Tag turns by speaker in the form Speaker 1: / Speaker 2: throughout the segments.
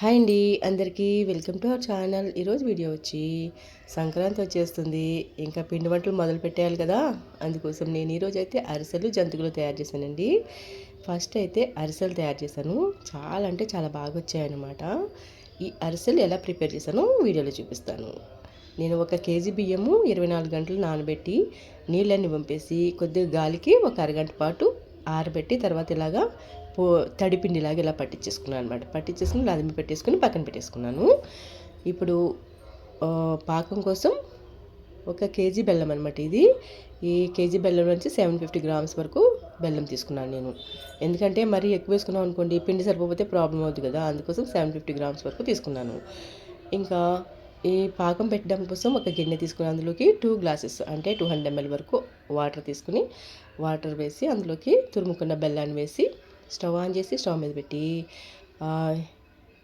Speaker 1: Hi అండి అందరికీ welcome to our channel. ఈరోజు వీడియో వచ్చి సంక్రాంతి వచ్చేస్తుంది. ఇంకా పిండి వంటలు మొదలు పెట్టేయాలి కదా. అందుకోసం నేను ఈరోజు అయితే అరిసెలు జంతువులు తయారు చేశానండి. ఫస్ట్ అయితే అరిసెలు తయారు చేశాను. చాలా అంటే చాలా బాగా వచ్చాయన్నమాట. ఈ అరిసెలు ఎలా ప్రిపేర్ చేశానో వీడియోలో చూపిస్తాను. నేను ఒక కేజీ బియ్యము ఇరవై నాలుగు గంటలు నానబెట్టి నీళ్ళన్నీ పంపేసి కొద్దిగా గాలికి ఒక అరగంట పాటు ఆరబెట్టి తర్వాత ఇలాగా పో తడిపిండిలాగా ఇలా పట్టించేసుకున్నాను అనమాట పట్టించేసుకుని లాదిమి పెట్టేసుకుని పక్కన పెట్టేసుకున్నాను. ఇప్పుడు పాకం కోసం ఒక కేజీ బెల్లం అనమాట ఇది. ఈ కేజీ బెల్లం నుంచి సెవెన్ ఫిఫ్టీ గ్రామ్స్ వరకు బెల్లం తీసుకున్నాను నేను. ఎందుకంటే మరీ ఎక్కువ వేసుకున్నాం అనుకోండి పిండి సరిపోతే ప్రాబ్లం అవుతుంది కదా అందుకోసం సెవెన్ ఫిఫ్టీ గ్రామ్స్ వరకు తీసుకున్నాను. ఇంకా ఈ పాకం పెట్టడం కోసం ఒక గిన్నె తీసుకుని అందులోకి టూ గ్లాసెస్ అంటే టూ హండ్రెడ్ ఎంఎల్ వరకు వాటర్ తీసుకుని వాటర్ వేసి అందులోకి తురుముకున్న బెల్లాన్ని వేసి స్టవ్ ఆన్ చేసి స్టవ్ మీద పెట్టి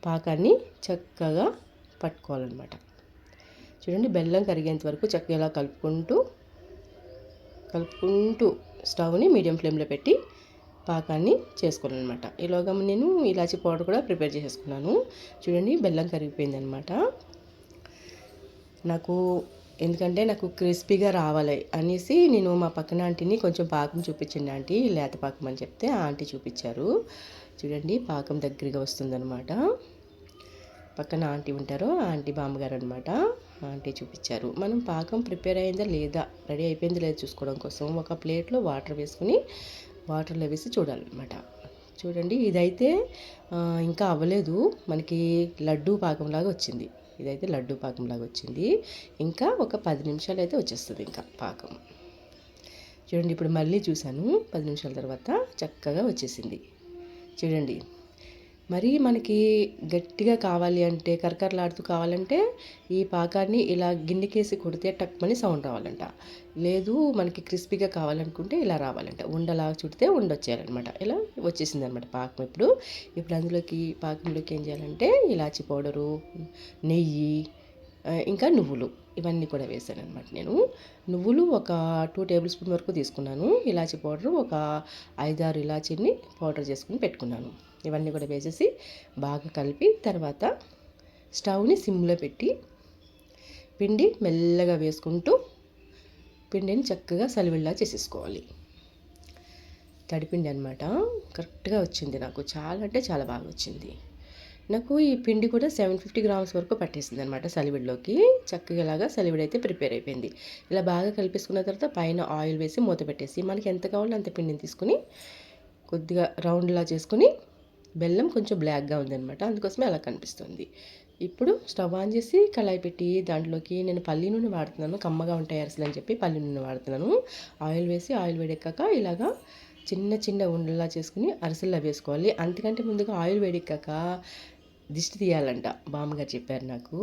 Speaker 1: పాకాన్ని చక్కగా పట్టుకోవాలన్నమాట. చూడండి బెల్లం కరిగేంత వరకు చక్కగా ఇలా కలుపుకుంటూ కలుపుకుంటూ స్టవ్ని మీడియం ఫ్లేమ్లో పెట్టి పాకాన్ని చేసుకోవాలన్నమాట. ఈలోగా నేను ఇలాచి పౌడర్ కూడా ప్రిపేర్ చేసేసుకున్నాను. చూడండి బెల్లం కరిగిపోయింది అనమాట నాకు ఎందుకంటే నాకు క్రిస్పీగా రావాలి అనేసి నేను మా పక్కన ఆంటీని కొంచెం పాకం చూపించండి ఆంటీ లేత పాకం అని చెప్తే ఆ ఆంటీ చూపించారు. చూడండి పాకం దగ్గరగా వస్తుందనమాట పక్కన ఆంటీ ఉంటారు ఆంటీ బామ్మగారు అనమాట ఆంటీ చూపించారు. మనం పాకం ప్రిపేర్ అయిందా లేదా రెడీ అయిపోయిందా లేదా చూసుకోవడం కోసం ఒక ప్లేట్లో వాటర్ వేసుకుని వాటర్లో వేసి చూడాలన్నమాట. చూడండి ఇదైతే ఇంకా అవ్వలేదు. మనకి లడ్డూ పాకంలాగా వచ్చింది. ఇదైతే లడ్డు పాకంలాగా వచ్చింది. ఇంకా ఒక పది నిమిషాలు అయితే వచ్చేస్తుంది ఇంకా పాకం. చూడండి ఇప్పుడు మళ్ళీ చూశాను. పది నిమిషాల తర్వాత చక్కగా వచ్చేసింది. చూడండి మరి మనకి గట్టిగా కావాలి అంటే కరకరలాడుతూ కావాలంటే ఈ పాకాన్ని ఇలా గిన్నెకేసి కొడితే టక్మని సౌండ్ రావాలంట. లేదు మనకి క్రిస్పీగా కావాలనుకుంటే ఇలా రావాలంట. ఉండలా చుడితే ఉండొచ్చేయాలన్నమాట. ఇలా వచ్చేసింది అనమాట పాకం ఇప్పుడు. ఇప్పుడు అందులోకి పాకంలోకి ఏం చేయాలంటే ఇలాచి పౌడరు నెయ్యి ఇంకా నువ్వులు ఇవన్నీ కూడా వేసాను అనమాట నేను. నువ్వులు ఒక టూ టేబుల్ స్పూన్ వరకు తీసుకున్నాను. ఇలాచి పౌడర్ ఒక ఐదారు ఇలాచీని పౌడర్ చేసుకుని పెట్టుకున్నాను. ఇవన్నీ కూడా వేసేసి బాగా కలిపి తర్వాత స్టవ్ని సిమ్లో పెట్టి పిండి మెల్లగా వేసుకుంటూ పిండిని చక్కగా సలివిల్లా చేసేసుకోవాలి. తడిపిండి అనమాట కరెక్ట్గా వచ్చింది నాకు. చాలా అంటే చాలా బాగా వచ్చింది. నాకు ఈ పిండి కూడా సెవెన్ ఫిఫ్టీ గ్రామ్స్ వరకు పట్టేసింది అనమాట సలివిడిలోకి. చక్కగా ఇలాగా సలివిడి అయితే ప్రిపేర్ అయిపోయింది. ఇలా బాగా కలిపేసుకున్న తర్వాత పైన ఆయిల్ వేసి మూత పెట్టేసి మనకి ఎంత కావాలో అంత పిండిని తీసుకుని కొద్దిగా రౌండ్లా చేసుకుని బెల్లం కొంచెం బ్లాక్గా ఉందనమాట అందుకోసమే అలా కనిపిస్తుంది. ఇప్పుడు స్టవ్ ఆన్ చేసి కళాయి పెట్టి దాంట్లోకి నేను పల్లి నూనె వాడుతున్నాను. కమ్మగా ఉంటాయి అరిసెలు అని చెప్పి పల్లి నూనె వాడుతున్నాను. ఆయిల్ వేసి ఆయిల్ వేడెక్కాక ఇలాగా చిన్న చిన్న ఉండలా చేసుకుని అరిసెల్లా వేసుకోవాలి. అంతకంటే ముందుగా ఆయిల్ వేడెక్కాక దిష్టి తీయాలంట. బామ్మగారు చెప్పారు నాకు.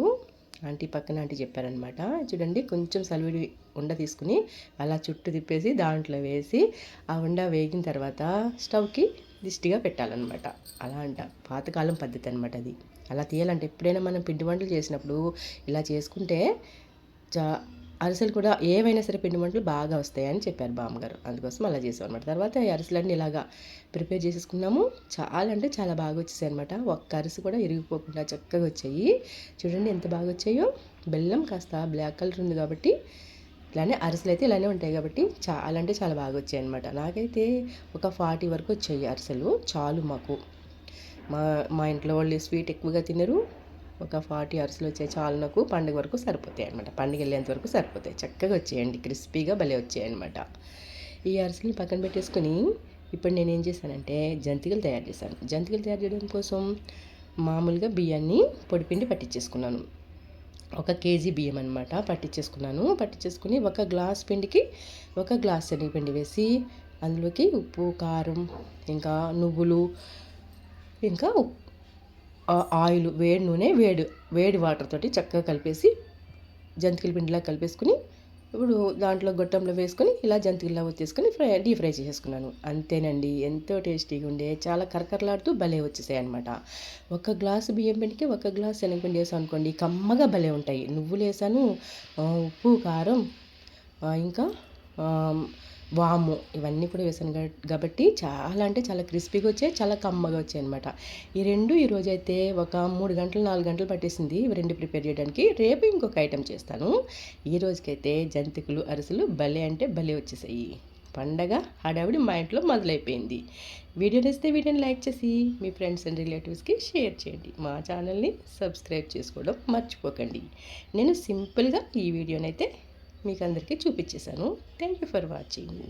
Speaker 1: ఆంటీ పక్కన ఆంటీ చెప్పారనమాట చూడండి కొంచెం సలివిడి ఉండ తీసుకుని అలా చుట్టూ తిప్పేసి దాంట్లో వేసి ఆ ఉండ వేగిన తర్వాత స్టవ్కి దిష్టిగా పెట్టాలన్నమాట. అలా అంట. పాతకాలం పద్ధతి అనమాట అది. అలా తీయాలంటే ఎప్పుడైనా మనం పిండి వంటలు చేసినప్పుడు ఇలా చేసుకుంటే చా అరిసెలు కూడా ఏవైనా సరే పిండి వంటలు బాగా వస్తాయని చెప్పారు బామ్మగారు. అందుకోసం అలా చేసాం అనమాట తర్వాత ఈ అరిసెలన్నీ ఇలాగా ప్రిపేర్ చేసేసుకున్నాము. చాలా అంటే చాలా బాగా వచ్చేసాయి అనమాట ఒక్క అరిసి కూడా ఇరిగిపోకుండా చక్కగా వచ్చాయి. చూడండి ఎంత బాగా వచ్చాయో. బెల్లం కాస్త బ్లాక్ కలర్ ఉంది కాబట్టి ఇలానే అరిసెలు అయితే ఇలానే ఉంటాయి కాబట్టి చాలా అంటే చాలా బాగా వచ్చాయి అనమాట నాకైతే ఒక ఫార్టీ వరకు వచ్చాయి అరిసెలు చాలు మాకు. మా మా ఇంట్లో వాళ్ళు స్వీట్ ఎక్కువగా తినరు. ఒక ఫార్టీ అరిసెలు వచ్చాయి చాలు నాకు. పండుగ వరకు సరిపోతాయి అనమాట పండుగ వెళ్ళేంత వరకు సరిపోతాయి. చక్కగా వచ్చాయండి. క్రిస్పీగా భలే వచ్చాయి అనమాట ఈ అరిసెలు పక్కన పెట్టేసుకొని ఇప్పుడు నేను ఏం చేశానంటే జంతికలు తయారు చేశాను. జంతికలు తయారు చేయడం కోసం మామూలుగా బియ్యాన్ని పొడిపిండి పట్టించేసుకున్నాను. ఒక కేజీ బియ్యం అనమాట పట్టించేసుకున్నాను పట్టించేసుకుని ఒక గ్లాస్ పిండికి ఒక గ్లాస్ శనగపిండి వేసి అందులోకి ఉప్పు కారం ఇంకా నువ్వులు ఇంకా ఆయిల్ వేడి నూనె వేడి వేడి వాటర్ తోటి చక్కగా కలిపేసి జంతికల పిండిలా కలిపేసుకుని ఇప్పుడు దాంట్లో గొట్టంలో వేసుకొని ఇలా జంతికల్లా వచ్చేసుకొని ఫ్రై డీప్ ఫ్రై చేసేసుకున్నాను. అంతేనండి ఎంతో టేస్టీగా ఉండే చాలా కరకరలాడుతూ భలే వచ్చేసాయి అనమాట ఒక గ్లాసు బియ్యం పిండికి ఒక గ్లాస్ శనగపిండి వేసాను అనుకోండి కమ్మగా భలే ఉంటాయి. నువ్వులు వేసాను ఉప్పు కారం ఇంకా వాము ఇవన్నీ కూడా వేసాను కాబట్టి చాలా అంటే చాలా క్రిస్పీగా వచ్చాయి చాలా కమ్మగా వచ్చాయి అనమాట ఈ రెండు ఈరోజు అయితే ఒక మూడు గంటలు నాలుగు గంటలు పట్టేసింది. ఇవి రెండు ప్రిపేర్ చేయడానికి. రేపు ఇంకొక ఐటెం చేస్తాను. ఈ రోజుకైతే జంతికలు అరిసెలు భలే అంటే భలే వచ్చేసాయి. పండగ హడావిడి మా ఇంట్లో మొదలైపోయింది. వీడియో నచ్చితే వీడియోని లైక్ చేసి మీ ఫ్రెండ్స్ అండ్ రిలేటివ్స్కి షేర్ చేయండి. మా ఛానల్ని సబ్స్క్రైబ్ చేసుకోవడం మర్చిపోకండి. నేను సింపుల్గా ఈ వీడియోనైతే మీకు అందరికీ చూపించేశాను. Thank you for watching